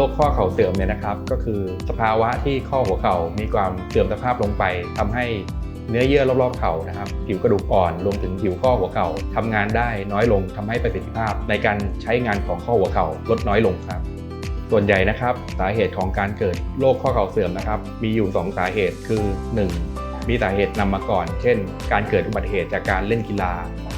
โรคข้อเข่าเสื่อมเนี่ยนะครับ ก็คือสภาวะที่ข้อหัวเข่ามีความเสื่อมสภาพลงไปทำให้เนื้อเยื่อรอบๆเข่านะครับผิวกระดูกอ่อนรวมถึงผิวข้อหัวเข่าทำงานได้น้อยลงทำให้ประสิทธิภาพ ในการใช้งานของข้อหัวเข่าลดน้อยลงครับส่วนใหญ่นะครับสาเหตุของการเกิดโรคข้อเข่าเสื่อมนะครับ มีอยู่ 2 สาเหตุคือ 1. มีสาเหตุนำมาก่อน เช่น การเกิดอุบัติเหตุจากการเล่นกีฬา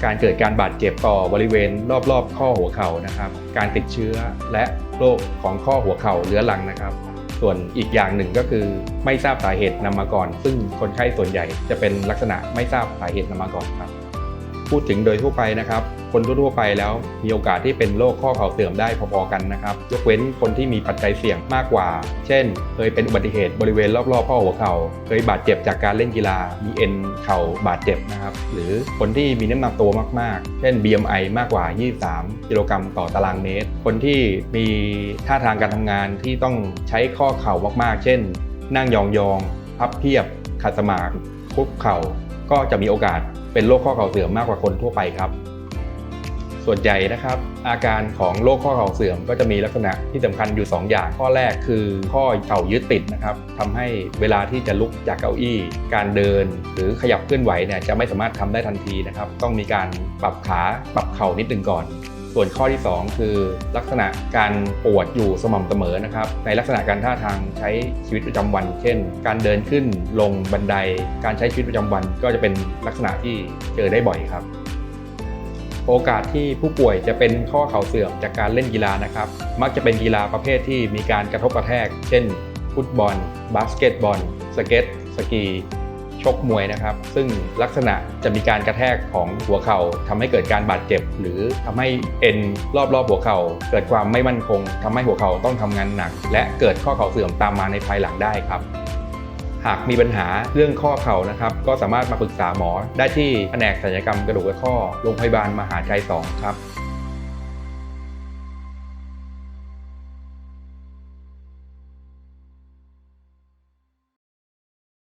การเกิดการบาดเจ็บต่อบริเวณรอบๆ ข้อหัวเข่านะครับ การติดเชื้อและโรคของข้อหัวเข่าเรื้อรังนะครับ ส่วนอีกอย่างหนึ่งก็คือไม่ทราบสาเหตุนำมาก่อน ซึ่งคนไข้ส่วนใหญ่จะเป็นลักษณะไม่ทราบสาเหตุนำมาก่อนครับ พูดถึงโดยทั่วไปนะครับ คนทั่วไปแล้วมีโอกาสที่เป็นโรคข้อเข่าเสื่อมได้พอๆกันนะครับ ยกเว้นคนที่มีปัจจัยเสี่ยงมากกว่า เช่น เคยเป็นอุบัติเหตุบริเวณรอบๆข้อหัวเข่า เคยบาดเจ็บจากการเล่นกีฬา มีเอ็นเข่าบาดเจ็บนะครับ หรือคนที่มีน้ำหนักตัวมากๆ เช่น BMI มากกว่า 23 กิโลกรัมต่อตารางเมตร คนที่มีท่าทางการทำงานที่ต้องใช้ข้อเข่ามากๆ เช่น นั่งยองๆพับเพียบขัดสมาธิคุกเข่าก็จะมีโอกาส เป็นโรคข้อเข่าเสื่อมมากกว่าคนทั่วไปครับ ส่วนใหญ่นะครับ อาการของโรคข้อเข่าเสื่อมก็จะมีลักษณะที่สำคัญอยู่ 2 อย่าง ข้อแรกคือข้อเข่ายึดติดนะครับทำให้เวลาที่จะลุกจากเก้าอี้ การเดิน หรือขยับเคลื่อนไหวเนี่ยจะไม่สามารถทำได้ทันทีนะครับ ต้องมีการปรับขาปรับเข่านิดนึงก่อน ส่วนข้อที่ 2 คือลักษณะการปวดอยู่สม่ำเสมอนะครับ ในลักษณะการท่าทางใช้ชีวิตประจำวัน เช่น การเดินขึ้นลงบันได การใช้ชีวิตประจำวันก็จะเป็นลักษณะที่เจอได้บ่อยครับ โอกาสที่ผู้ป่วยจะเป็นข้อเข่าเสื่อมจากการเล่นกีฬานะครับ มักจะเป็นกีฬาประเภทที่มีการกระทบกระแทก เช่น ฟุตบอล บาสเกตบอล สเก็ต สกี ชกมวยนะครับ ซึ่งลักษณะจะมีการกระแทกของหัวเข่าทำให้เกิดการบาดเจ็บ หรือทำให้เอ็นรอบๆหัวเข่าเกิดความไม่มั่นคงทำให้หัวเข่าต้องทำงานหนัก และเกิดข้อเข่าเสื่อมตามมาในภายหลังได้ครับ หากมีปัญหาเรื่องข้อเข่านะครับก็สามารถมาปรึกษาหมอได้ที่แผนกศัลยกรรมกระดูกและข้อโรงพยาบาลมหาชัย 2 ครับ